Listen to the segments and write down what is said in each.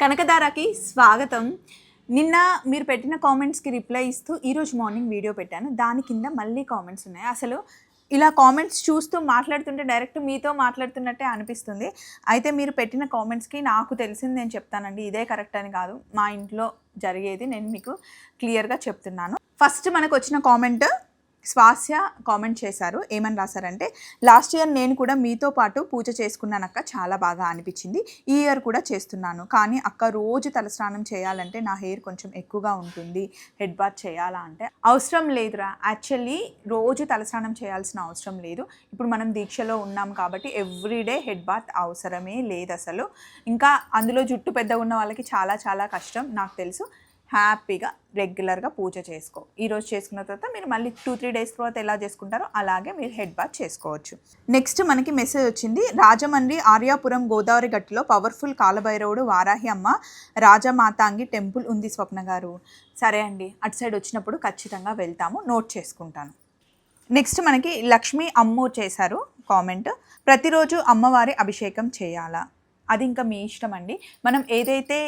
కనకదారాకి స్వాగతం. నిన్న మీరు పెట్టిన కామెంట్స్కి రిప్లై ఇస్తూ ఈరోజు మార్నింగ్ వీడియో పెట్టాను. దాని కింద మళ్ళీ కామెంట్స్ ఉన్నాయి. అసలు ఇలా కామెంట్స్ చూస్తూ మాట్లాడుతుంటే డైరెక్ట్ మీతో మాట్లాడుతున్నట్టే అనిపిస్తుంది. అయితే మీరు పెట్టిన కామెంట్స్కి నాకు తెలిసింది నేను చెప్తానండి. ఇదే కరెక్ట్ అని కాదు. మా ఇంట్లో జరిగేది నేను మీకు క్లియర్గా చెప్తున్నాను. ఫస్ట్ మనకు వచ్చిన కామెంట్ స్వాస్య కామెంట్ చేశారు. ఏమని రాశారంటే లాస్ట్ ఇయర్ నేను కూడా మీతో పాటు పూజ చేసుకున్నానక్క చాలా బాగా అనిపించింది. ఈ ఇయర్ కూడా చేస్తున్నాను. కానీ అక్క రోజు తలస్నానం చేయాలంటే నా హెయిర్ కొంచెం ఎక్కువగా ఉంటుంది. హెడ్ బాత్ చేయాలా అంటే అవసరం లేదురా. యాక్చువల్లీ రోజు తలస్నానం చేయాల్సిన అవసరం లేదు. ఇప్పుడు మనం దీక్షలో ఉన్నాం కాబట్టి ఎవ్రీడే హెడ్ బాత్ అవసరమే లేదు అసలు. ఇంకా అందులో జుట్టు పెద్దగా ఉన్న వాళ్ళకి చాలా చాలా కష్టం నాకు తెలుసు. హ్యాపీగా రెగ్యులర్గా పూజ చేసుకో. ఈరోజు చేసుకున్న తర్వాత మీరు మళ్ళీ టూ త్రీ డేస్ తర్వాత ఎలా చేసుకుంటారో అలాగే మీరు హెడ్ బాత్ చేసుకోవచ్చు. నెక్స్ట్ మనకి మెసేజ్ వచ్చింది రాజమండ్రి ఆర్యాపురం గోదావరి గట్టులో పవర్ఫుల్ కాలభైరవుడు వారాహి అమ్మ రాజమాతాంగి టెంపుల్ ఉంది స్వప్న గారు. సరే అండి అటు సైడ్ వచ్చినప్పుడు ఖచ్చితంగా వెళ్తాము నోట్ చేసుకుంటాను. నెక్స్ట్ మనకి లక్ష్మి అమ్ము చేశారు కామెంట్ ప్రతిరోజు అమ్మవారి అభిషేకం చేయాలా? అది ఇంకా మీ ఇష్టం అండి. మనం ఏదైతే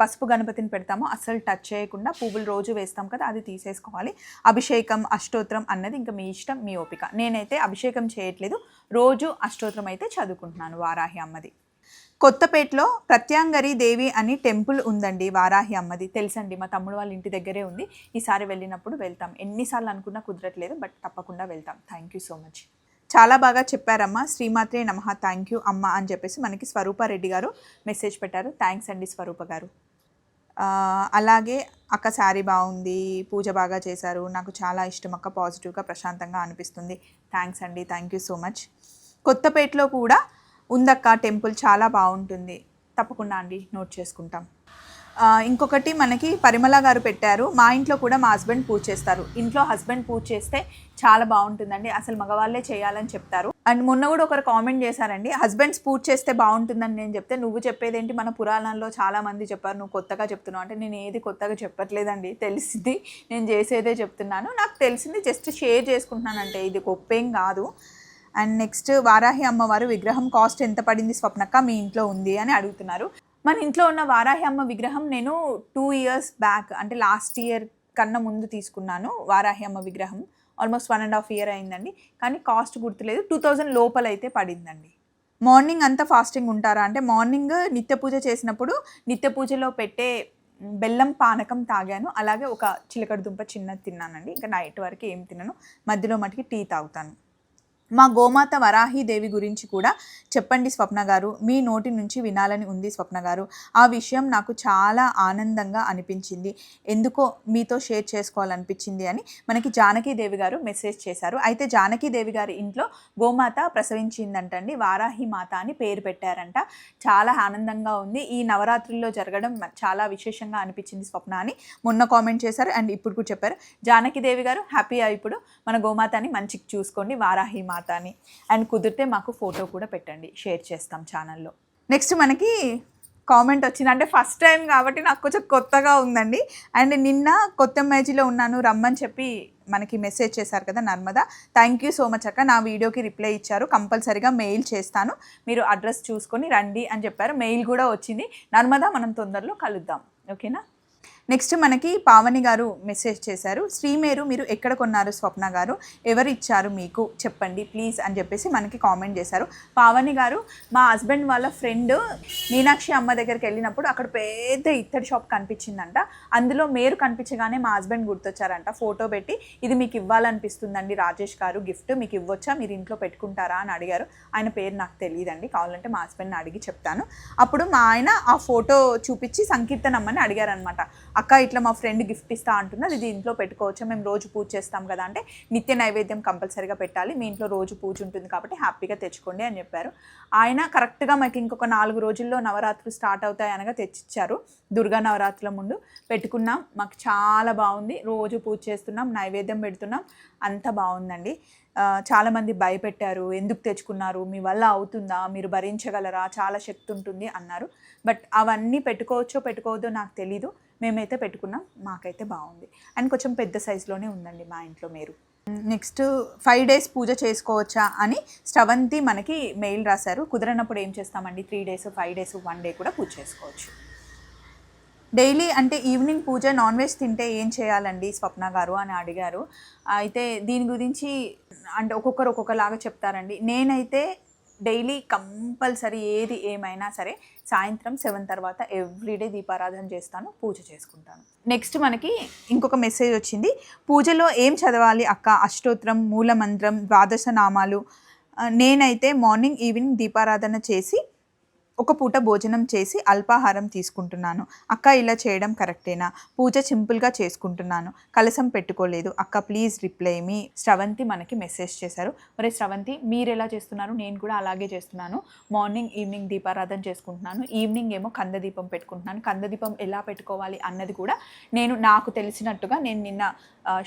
పసుపు గణపతిని పెడతామో అస్సలు టచ్ చేయకుండా పువ్వులు రోజు వేస్తాం కదా అది తీసేసుకోవాలి. అభిషేకం అష్టోత్తరం అన్నది ఇంకా మీ ఇష్టం మీ ఓపిక. నేనైతే అభిషేకం చేయట్లేదు రోజు అష్టోత్తరం అయితే చదువుకుంటున్నాను వారాహి అమ్మది. కొత్తపేటలో ప్రత్యాంగరి దేవి అని టెంపుల్ ఉందండి వారాహి అమ్మది. తెలుసండి మా తమ్ముడు వాళ్ళ ఇంటి దగ్గరే ఉంది. ఈసారి వెళ్ళినప్పుడు వెళ్తాం. ఎన్నిసార్లు అనుకున్నా కుదరట్లేదు బట్ తప్పకుండా వెళ్తాం. థ్యాంక్ యూ సో మచ్ చాలా బాగా చెప్పారమ్మా. శ్రీమాత్రే నమ. థ్యాంక్ యూ అమ్మ అని చెప్పేసి మనకి స్వరూపారెడ్డి గారు మెసేజ్ పెట్టారు. థ్యాంక్స్ అండి స్వరూప గారు. అలాగే అక్క శారీ బాగుంది పూజ బాగా చేశారు. నాకు చాలా ఇష్టం అక్క పాజిటివ్గా ప్రశాంతంగా అనిపిస్తుంది. థ్యాంక్స్ అండి. థ్యాంక్ యూ సో మచ్ కొత్తపేటలో కూడా ఉందక్క టెంపుల్ చాలా బాగుంటుంది. తప్పకుండా అండి నోట్ చేసుకుంటాం. ఇంకొకటి మనకి పరిమళ గారు పెట్టారు. మా ఇంట్లో కూడా మా హస్బెండ్ పూజ చేస్తారు. ఇంట్లో హస్బెండ్ పూజ చేస్తే చాలా బాగుంటుందండి. అసలు మగవాళ్ళే చేయాలని చెప్తారు. అండ్ మొన్న కూడా ఒకరు కామెంట్ చేశారండి హస్బెండ్స్ పూజ చేస్తే బాగుంటుందని నేను చెప్తే నువ్వు చెప్పేదేంటి? మన పురాణాల్లో చాలామంది చెప్పారు నువ్వు కొత్తగా చెప్తున్నావు. అంటే నేను ఏది కొత్తగా చెప్పట్లేదండి. తెలిసింది నేను చేసేదే చెప్తున్నాను. నాకు తెలిసింది జస్ట్ షేర్ చేసుకుంటున్నానంటే ఇది గొప్పేం కాదు. అండ్ నెక్స్ట్ వారాహి అమ్మవారు విగ్రహం కాస్ట్ ఎంత పడింది? స్వప్నక్క మీ ఇంట్లో ఉంది అని అడుగుతున్నారు. మన ఇంట్లో ఉన్న వారాహి అమ్మ విగ్రహం నేను టూ ఇయర్స్ బ్యాక్ అంటే లాస్ట్ ఇయర్ కన్నా ముందు తీసుకున్నాను వారాహి అమ్మ విగ్రహం. Almost one and half year అయిందండి. కానీ కాస్ట్ గుర్తులేదు. టూ థౌజండ్ లోపల అయితే పడిందండి. మార్నింగ్ అంతా ఫాస్టింగ్ ఉంటారా? అంటే మార్నింగ్ నిత్య పూజ చేసినప్పుడు నిత్య పూజలో పెట్టే బెల్లం పానకం తాగాను. అలాగే ఒక చిలకడ దుంప చిన్నది తిన్నానండి. ఇంకా నైట్ వరకు ఏం తినను. మధ్యలో మటుకి టీ తాగుతాను. మా గోమాత వరాహీదేవి గురించి కూడా చెప్పండి స్వప్న గారు. మీ నోటి నుంచి వినాలని ఉంది స్వప్న గారు. ఆ విషయం నాకు చాలా ఆనందంగా అనిపించింది. ఎందుకో మీతో షేర్ చేసుకోవాలనిపించింది అని మనకి జానకీదేవి గారు మెసేజ్ చేశారు. అయితే జానకీదేవి గారి ఇంట్లో గోమాత ప్రసవించిందంటండి. వారాహి మాత అని పేరు పెట్టారంట. చాలా ఆనందంగా ఉంది. ఈ నవరాత్రుల్లో జరగడం చాలా విశేషంగా అనిపించింది స్వప్న అని మొన్న కామెంట్ చేశారు. అండ్ ఇప్పుడు కూడా చెప్పారు. జానకీదేవి గారు హ్యాపీగా ఇప్పుడు? మన గోమాతని మంచిగా చూసుకోండి. వారాహి మాత. అని. అండ్ కుదిరితే మాకు ఫోటో కూడా పెట్టండి షేర్ చేస్తాం ఛానల్లో. నెక్స్ట్ మనకి కామెంట్ వచ్చింది. అంటే ఫస్ట్ టైం కాబట్టి నాకు కొంచెం కొత్తగా ఉందండి. అండ్ నిన్న కొత్త మేజీలో ఉన్నాను రమ్మని చెప్పి మనకి మెసేజ్ చేశారు కదా Narmada. Thank you so much అక్క. నా వీడియోకి రిప్లై ఇచ్చారు. కంపల్సరీగా మెయిల్ చేస్తాను. మీరు అడ్రస్ చూసుకొని రండి అని చెప్పారు. మెయిల్ కూడా వచ్చింది. నర్మదా మనం తొందరలో కలుద్దాం. ఓకేనా? నెక్స్ట్ మనకి పావని గారు మెసేజ్ చేశారు. శ్రీమేరు మీరు ఎక్కడ కొన్నారు స్వప్న గారు? ఎవరు ఇచ్చారు మీకు? చెప్పండి ప్లీజ్ అని చెప్పేసి మనకి కామెంట్ చేశారు. పావని గారు మా హస్బెండ్ వాళ్ళ ఫ్రెండ్ మీనాక్షి అమ్మ దగ్గరికి వెళ్ళినప్పుడు అక్కడ పెద్ద ఇత్తడి షాప్ కనిపించిందంట. అందులో మేరు కనిపించగానే మా హస్బెండ్ గుర్తొచ్చారంట. ఫోటో పెట్టి ఇది మీకు ఇవ్వాలనిపిస్తుందండి రాజేష్ గారు గిఫ్ట్ మీకు ఇవ్వచ్చా? మీరు ఇంట్లో పెట్టుకుంటారా? అని అడిగారు. ఆయన పేరు నాకు తెలియదండి. కావాలంటే మా హస్బెండ్ని అడిగి చెప్తాను. అప్పుడు మా ఆయన ఆ ఫోటో చూపించి సంకీర్తనమ్మని అడిగారనమాట అక్క ఇట్లా మా ఫ్రెండ్ గిఫ్ట్ ఇస్తా అంటున్నారు ఇది ఇంట్లో పెట్టుకోవచ్చు మేము రోజు పూజ చేస్తాం కదా అంటే నిత్య నైవేద్యం కంపల్సరీగా పెట్టాలి మీ ఇంట్లో రోజు పూజ ఉంటుంది కాబట్టి హ్యాపీగా తెచ్చుకోండి అని చెప్పారు. ఆయన కరెక్ట్గా మాకు ఇంకొక నాలుగు రోజుల్లో నవరాత్రులు స్టార్ట్ అవుతాయి అనగా తెచ్చిచ్చారు. దుర్గా నవరాత్రుల ముందు పెట్టుకున్నాం మాకు చాలా బాగుంది. రోజు పూజ చేస్తున్నాం నైవేద్యం పెడుతున్నాం అంత బాగుందండి. చాలామంది భయపెట్టారు ఎందుకు తెచ్చుకున్నారు మీ వల్ల అవుతుందా మీరు భరించగలరా చాలా శక్తి ఉంటుంది అన్నారు. బట్ అవన్నీ పెట్టుకోవచ్చో పెట్టుకోవద్దో నాకు తెలీదు. మేమైతే పెట్టుకున్నాం. మాకైతే బాగుంది. అండ్ కొంచెం పెద్ద సైజులోనే ఉందండి మా ఇంట్లో మీరు. నెక్స్ట్ ఫైవ్ డేస్ పూజ చేసుకోవచ్చా అని స్టవంతి మనకి మెయిల్ రాశారు. కుదరనప్పుడు ఏం చేస్తామండి? Three days five days one day కూడా పూజ చేసుకోవచ్చు. డైలీ అంటే ఈవినింగ్ పూజ నాన్ వెజ్ తింటే ఏం చేయాలండి స్వప్న గారు అని అడిగారు. అయితే దీని గురించి అంటే ఒక్కొక్కరు ఒక్కొక్కలాగా చెప్తారండి. నేనైతే డైలీ కంపల్సరీ ఏది ఏమైనా సరే సాయంత్రం సెవెన్ తర్వాత ఎవ్రీడే దీపారాధన చేస్తాను పూజ చేసుకుంటాను. నెక్స్ట్ మనకి ఇంకొక మెసేజ్ వచ్చింది. పూజలో ఏం చదవాలి అక్క? అష్టోత్రం మూలమంత్రం ద్వాదశ నామాలు నేనైతే మార్నింగ్ ఈవినింగ్ దీపారాధన చేసి ఒక పూట భోజనం చేసి అల్పాహారం తీసుకుంటున్నాను. అక్క ఇలా చేయడం కరెక్టేనా? పూజ సింపుల్గా చేసుకుంటున్నాను. కలసం పెట్టుకోలేదు. అక్క ప్లీజ్ రిప్లై మీ. శ్రవంతి మనకి మెసేజ్ చేశారు. మరి శ్రవంతి మీరు ఎలా చేస్తున్నారు? నేను కూడా అలాగే చేస్తున్నాను. మార్నింగ్ ఈవినింగ్ దీపారాధన చేసుకుంటున్నాను. ఈవినింగ్ ఏమో కంద దీపం పెట్టుకుంటున్నాను. కంద దీపం ఎలా పెట్టుకోవాలి అన్నది కూడా నేను నాకు తెలిసినట్టుగా నేను నిన్న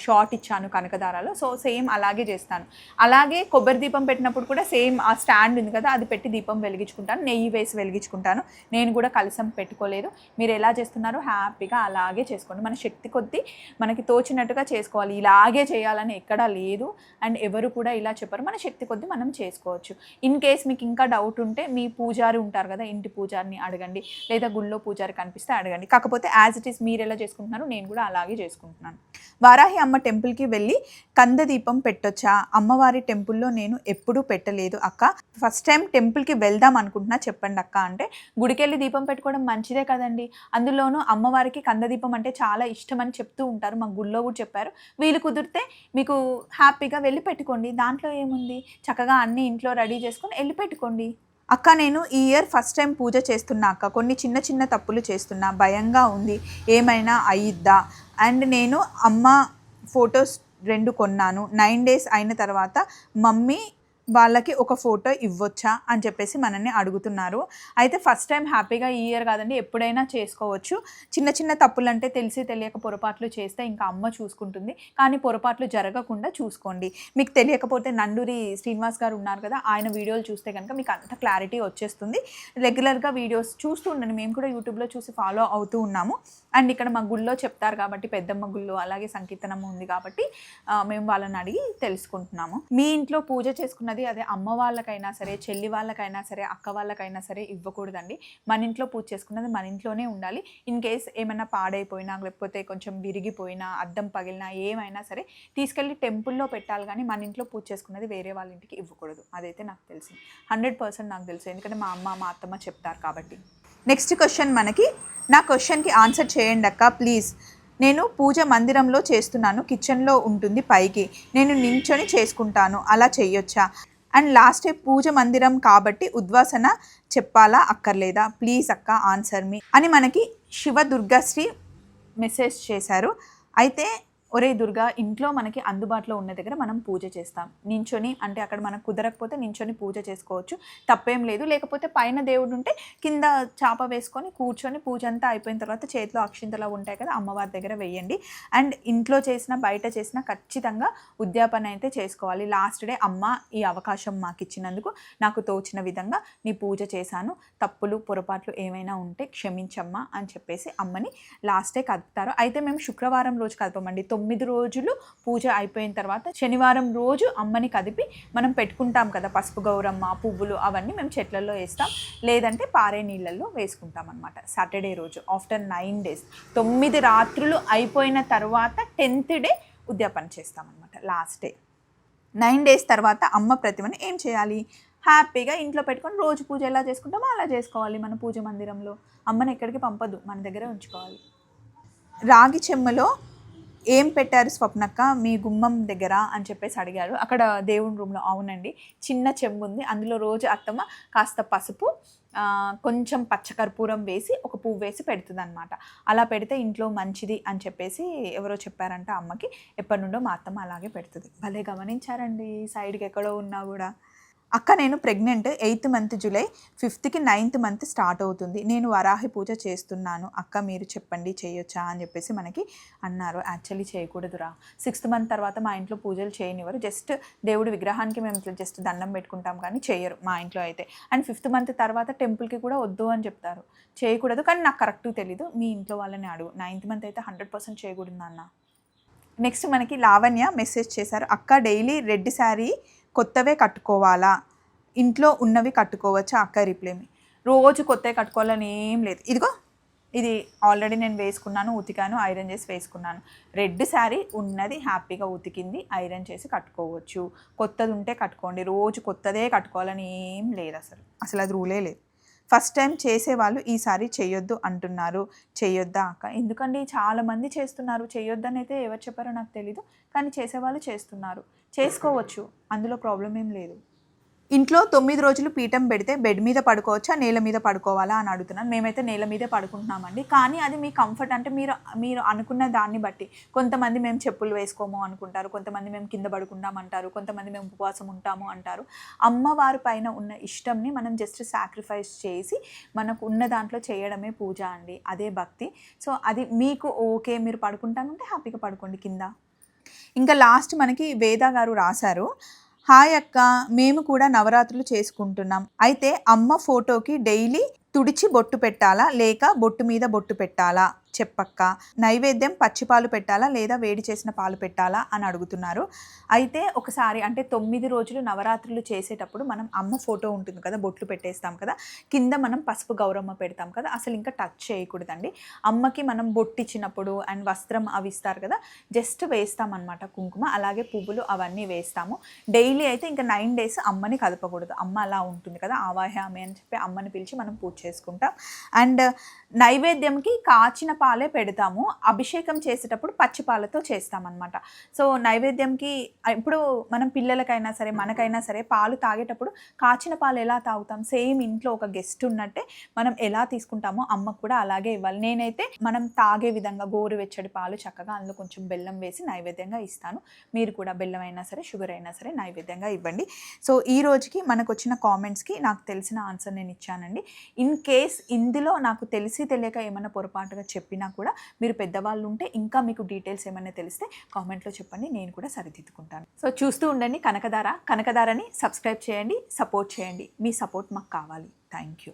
షార్ట్ ఇచ్చాను కనకదారాలో. సో సేమ్ అలాగే చేస్తాను. అలాగే కొబ్బరి దీపం పెట్టినప్పుడు కూడా సేమ్ ఆ స్టాండ్ ఉంది కదా అది పెట్టి దీపం వెలిగించుకుంటాను. నెయ్యి వేసి వెలిగించుకుంటాను. నేను కూడా కలసం పెట్టుకోలేదు. మీరు ఎలా చేస్తున్నారో హ్యాపీగా అలాగే చేసుకోండి. మన శక్తి కొద్దీ మనకి తోచినట్టుగా చేసుకోవాలి. ఇలాగే చేయాలని ఎక్కడా లేదు. అండ్ ఎవరు కూడా ఇలా చెప్పరు. మన శక్తి కొద్దీ మనం చేసుకోవచ్చు. ఇన్ కేస్ మీకు ఇంకా డౌట్ ఉంటే మీ పూజారి ఉంటారు కదా ఇంటి పూజారిని అడగండి. లేదా గుళ్ళో పూజారి కనిపిస్తే అడగండి. కాకపోతే యాజ్ ఇట్ ఈస్ మీరు ఎలా చేసుకుంటున్నారు నేను కూడా అలాగే చేసుకుంటున్నాను. వారాహి అమ్మ టెంపుల్కి వెళ్ళి కంద దీపం పెట్టొచ్చా? అమ్మవారి టెంపుల్లో నేను ఎప్పుడూ పెట్టలేదు అక్క. ఫస్ట్ టైం టెంపుల్కి వెళ్దాం అనుకుంటున్నా. చెప్పండి అక్క. అక్క అంటే గుడికెళ్ళి దీపం పెట్టుకోవడం మంచిదే కదండి. అందులోనూ అమ్మవారికి కంద దీపం అంటే చాలా ఇష్టం అని చెప్తూ ఉంటారు. మా గుళ్ళో కూడా చెప్పారు. వీలు కుదిరితే మీకు హ్యాపీగా వెళ్ళి పెట్టుకోండి. దాంట్లో ఏముంది? చక్కగా అన్ని ఇంట్లో రెడీ చేసుకొని వెళ్ళి పెట్టుకోండి. అక్క నేను ఈ ఇయర్ ఫస్ట్ టైం పూజ చేస్తున్నా అక్క. కొన్ని చిన్న చిన్న తప్పులు చేస్తున్నా. భయంగా ఉంది. ఏమైనా అయ్యిద్దా? అండ్ నేను అమ్మ ఫొటోస్ రెండు కొన్నాను. నైన్ డేస్ అయిన తర్వాత మమ్మీ వాళ్ళకి ఒక ఫోటో ఇవ్వచ్చా అని చెప్పేసి మనల్ని అడుగుతున్నారు. అయితే ఫస్ట్ టైం హ్యాపీగా ఈ ఇయర్ కాదండి ఎప్పుడైనా చేసుకోవచ్చు. చిన్న చిన్న తప్పులు అంటే తెలిసి తెలియక పొరపాట్లు చేస్తే ఇంకా అమ్మ చూసుకుంటుంది. కానీ పొరపాట్లు జరగకుండా చూసుకోండి. మీకు తెలియకపోతే నండూరి శ్రీనివాస్ గారు ఉన్నారు కదా ఆయన వీడియోలు చూస్తే కనుక మీకు అంత క్లారిటీ వచ్చేస్తుంది. రెగ్యులర్గా వీడియోస్ చూస్తూ ఉండండి. మేము కూడా యూట్యూబ్లో చూసి ఫాలో అవుతూ ఉన్నాము. అండ్ ఇక్కడ మా గుళ్ళో చెప్తారు కాబట్టి పెద్దమ్మ గుళ్ళు అలాగే సంకీర్తనం ఉంది కాబట్టి మేము వాళ్ళని అడిగి తెలుసుకుంటున్నాము. మీ ఇంట్లో పూజ చేసుకున్న చేసుకున్నది అదే అమ్మ వాళ్ళకైనా సరే చెల్లి వాళ్ళకైనా సరే అక్క వాళ్ళకైనా సరే ఇవ్వకూడదండి. మన ఇంట్లో పూజ చేసుకున్నది మన ఇంట్లోనే ఉండాలి. ఇన్ కేస్ ఏమైనా పాడైపోయినా లేకపోతే కొంచెం విరిగిపోయినా అద్దం పగిలినా ఏమైనా సరే తీసుకెళ్ళి టెంపుల్లో పెట్టాలి కానీ మన ఇంట్లో పూజ చేసుకున్నది వేరే వాళ్ళ ఇంటికి ఇవ్వకూడదు. అదైతే నాకు తెలిసింది. హండ్రెడ్ పర్సెంట్ నాకు తెలుసు. ఎందుకంటే మా అమ్మ మా అత్తమ్మ చెప్తారు కాబట్టి. నెక్స్ట్ క్వశ్చన్ మనకి నా క్వశ్చన్కి ఆన్సర్ చేయండి అక్క ప్లీజ్ నేను పూజ మందిరంలో చేస్తున్నాను కిచెన్లో ఉంటుంది పైకి. నేను నించొని చేసుకుంటాను అలా చేయొచ్చా? అండ్ లాస్ట్ పూజ మందిరం కాబట్టి ఉద్వాసన చెప్పాలా అక్కర్లేదా? ప్లీజ్ అక్క ఆన్సర్ మీ. అని మనకి శివ దుర్గాశ్రీ మెసేజ్ చేశారు. అయితే ఒరే దుర్గా ఇంట్లో మనకి అందుబాటులో ఉన్న దగ్గర మనం పూజ చేస్తాం. నించొని అంటే అక్కడ మనకు కుదరకపోతే నించొని పూజ చేసుకోవచ్చు. తప్పేం లేదు. లేకపోతే పైన దేవుడు ఉంటే కింద చాప వేసుకొని కూర్చొని పూజ అంతా అయిపోయిన తర్వాత చేతిలో అక్షింతలా ఉంటాయి కదా అమ్మవారి దగ్గర వేయండి. అండ్ ఇంట్లో చేసిన బయట చేసిన ఖచ్చితంగా ఉద్యాపన అయితే చేసుకోవాలి. లాస్ట్ డే అమ్మ ఈ అవకాశం మాకు ఇచ్చినందుకు నాకు తోచిన విధంగా నీ పూజ చేశాను. తప్పులు పొరపాట్లు ఏమైనా ఉంటే క్షమించమ్మా అని చెప్పేసి అమ్మని లాస్ట్ డే కదుపుతారు. అయితే మేము శుక్రవారం రోజు కదపమండి. తొమ్మిది తొమ్మిది రోజులు పూజ అయిపోయిన తర్వాత శనివారం రోజు అమ్మని కదిపి మనం పెట్టుకుంటాం కదా పసుపు గౌరమ్మ పువ్వులు అవన్నీ మేము చెట్లలో వేస్తాం. లేదంటే పారే నీళ్ళల్లో వేసుకుంటాం అనమాట సాటర్డే రోజు ఆఫ్టర్ నైన్ డేస్. తొమ్మిది రాత్రులు అయిపోయిన తర్వాత టెన్త్ డే ఉద్యాపన చేస్తామన్నమాట లాస్ట్ డే. నైన్ డేస్ తర్వాత అమ్మ ప్రతిమని ఏం చేయాలి? హ్యాపీగా ఇంట్లో పెట్టుకొని రోజు పూజ ఎలా చేసుకుంటామో అలా చేసుకోవాలి మన పూజ మందిరంలో. అమ్మని ఎక్కడికి పంపదు మన దగ్గర ఉంచుకోవాలి. రాగి చెమ్మలో ఏం పెట్టారు స్వప్నక్క మీ గుమ్మం దగ్గర అని చెప్పేసి అడిగారు. అక్కడ దేవుని రూమ్లో అవునండి. చిన్న చెంబు ఉంది అందులో రోజు అత్తమ్మ కాస్త పసుపు కొంచెం పచ్చకర్పూరం వేసి ఒక పువ్వు వేసి పెడుతుంది అనమాట అలా పెడితే ఇంట్లో మంచిది అని చెప్పేసి ఎవరో చెప్పారంట అమ్మకి. ఎప్పటి నుండో మా అత్తమ్మ అలాగే పెడుతుంది. భలే గమనించారండి. సైడ్కి ఎక్కడో ఉన్నా కూడా. అక్క నేను ప్రెగ్నెంట్ ఎయిత్ మంత్ జూలై ఫిఫ్త్కి నైన్త్ మంత్ స్టార్ట్ అవుతుంది. నేను వరాహి పూజ చేస్తున్నాను. అక్క మీరు చెప్పండి చేయొచ్చా అని చెప్పేసి మనకి అన్నారు. యాక్చువల్లీ చేయకూడదురా. సిక్స్త్ మంత్ తర్వాత మా ఇంట్లో పూజలు చేయనివ్వరు. జస్ట్ దేవుడి విగ్రహానికి మేము ఇట్లా జస్ట్ దండం పెట్టుకుంటాం కానీ చేయరు మా ఇంట్లో అయితే. అండ్ ఫిఫ్త్ మంత్ తర్వాత టెంపుల్కి కూడా వద్దు అని చెప్తారు. చేయకూడదు కానీ నాకు కరెక్ట్ తెలీదు. మీ ఇంట్లో వాళ్ళని అడుగు. నైన్త్ మంత్ అయితే హండ్రెడ్ పర్సెంట్ చేయకూడదు నాన్న. నెక్స్ట్ మనకి లావణ్య మెసేజ్ చేశారు. అక్క డైలీ రెడ్ శారీ కొత్తవే కట్టుకోవాలా? ఇంట్లో ఉన్నవి కట్టుకోవచ్చా? అక్క రిప్లేమి రోజు కొత్తవి కట్టుకోవాలని ఏం లేదు. ఇదిగో ఇది ఆల్రెడీ నేను వేసుకున్నాను ఉతికాను ఐరన్ చేసి వేసుకున్నాను. రెడ్ శారీ ఉన్నది హ్యాపీగా ఉతికింది ఐరన్ చేసి కట్టుకోవచ్చు. కొత్తది ఉంటే కట్టుకోండి. రోజు కొత్తదే కట్టుకోవాలని ఏం లేదు అసలు. అసలు అది రూలే లేదు. ఫస్ట్ టైం చేసేవాళ్ళు ఈసారి చేయొద్దు అంటున్నారు. చేయొద్దా అక్క? ఎందుకండి? చాలామంది చేస్తున్నారు. చేయొద్దని అయితే ఎవరు చెప్పారో నాకు తెలీదు కానీ చేసేవాళ్ళు చేస్తున్నారు. చేసుకోవచ్చు. అందులో ప్రాబ్లం ఏం లేదు. ఇంట్లో తొమ్మిది రోజులు పీఠం పెడితే బెడ్ మీద పడుకోవచ్చా నేల మీద పడుకోవాలా అని అడుగుతున్నాను. మేమైతే నేల మీదే పడుకుంటున్నామండి. కానీ అది మీ కంఫర్ట్ అంటే మీరు మీరు అనుకున్న దాన్ని బట్టి. కొంతమంది మేము చెప్పులు వేసుకోము అనుకుంటారు కొంతమంది మేము కింద పడుకుంటాం అంటారు కొంతమంది మేము ఉపవాసం ఉంటాము అంటారు. అమ్మవారి పైన ఉన్న ఇష్టంని మనం జస్ట్ సాక్రిఫైస్ చేసి మనకు ఉన్న దాంట్లో చేయడమే పూజ అండి. అదే భక్తి. సో అది మీకు ఓకే మీరు పడుకుంటానంటే హ్యాపీగా పడుకోండి కింద. ఇంకా లాస్ట్ మనకి వేద గారు రాశారు హాయ్ అక్క మేము కూడా నవరాత్రులు చేసుకుంటున్నాం. అయితే అమ్మ ఫోటోకి డైలీ తుడిచి బొట్టు పెట్టాలా? లేక బొట్టు మీద బొట్టు పెట్టాలా? చెప్పక్క. నైవేద్యం పచ్చిపాలు పెట్టాలా? లేదా వేడి చేసిన పాలు పెట్టాలా? అని అడుగుతున్నారు. అయితే ఒకసారి అంటే తొమ్మిది రోజులు నవరాత్రులు చేసేటప్పుడు మనం అమ్మ ఫోటో ఉంటుంది కదా బొట్లు పెట్టేస్తాం కదా కింద మనం పసుపు గౌరమ్మ పెడతాం కదా అసలు ఇంకా టచ్ చేయకూడదండి. అమ్మకి మనం బొట్టిచ్చినప్పుడు అండ్ వస్త్రం అవి ఇస్తారు కదా జస్ట్ వేస్తాం అనమాట కుంకుమ అలాగే పువ్వులు అవన్నీ వేస్తాము. డైలీ అయితే ఇంకా నైన్ డేస్ అమ్మని కదపకూడదు. అమ్మ అలా ఉంటుంది కదా ఆవాహ్యామి అని చెప్పి అమ్మని పిలిచి మనం పూజ చేసుకుంటాం. అండ్ నైవేద్యంకి కాచిన పాలే పెడతాము. అభిషేకం చేసేటప్పుడు పచ్చి పాలతో చేస్తామన్నమాట. సో నైవేద్యంకి ఇప్పుడు మనం పిల్లలకైనా సరే మనకైనా సరే పాలు తాగేటప్పుడు కాచిన పాలు ఎలా తాగుతాం? సేమ్ ఇంట్లో ఒక గెస్ట్ ఉన్నట్టే మనం ఎలా తీసుకుంటామో అమ్మకు కూడా అలాగే ఇవ్వాలి. నేనైతే మనం తాగే విధంగా గోరువెచ్చడి పాలు చక్కగా అందులో కొంచెం బెల్లం వేసి నైవేద్యంగా ఇస్తాను. మీరు కూడా బెల్లం అయినా సరే షుగర్ అయినా సరే నైవేద్యంగా ఇవ్వండి. సో ఈ రోజుకి మనకు వచ్చిన కామెంట్స్కి నాకు తెలిసిన ఆన్సర్ నేను ఇచ్చానండి. ఇన్ కేస్ ఇందులో నాకు తెలిసి తెలియక ఏమైనా పొరపాటుగా చెప్పినా కూడా మీరు పెద్దవాళ్ళు ఉంటే ఇంకా మీకు డీటెయిల్స్ ఏమైనా తెలిస్తే కామెంట్లో చెప్పండి నేను కూడా సరిదిద్దుకుంటాను. సో చూస్తూ ఉండండి కనకదార కనకదారని సబ్స్క్రైబ్ చేయండి సపోర్ట్ చేయండి. మీ సపోర్ట్ మాకు కావాలి. Thank you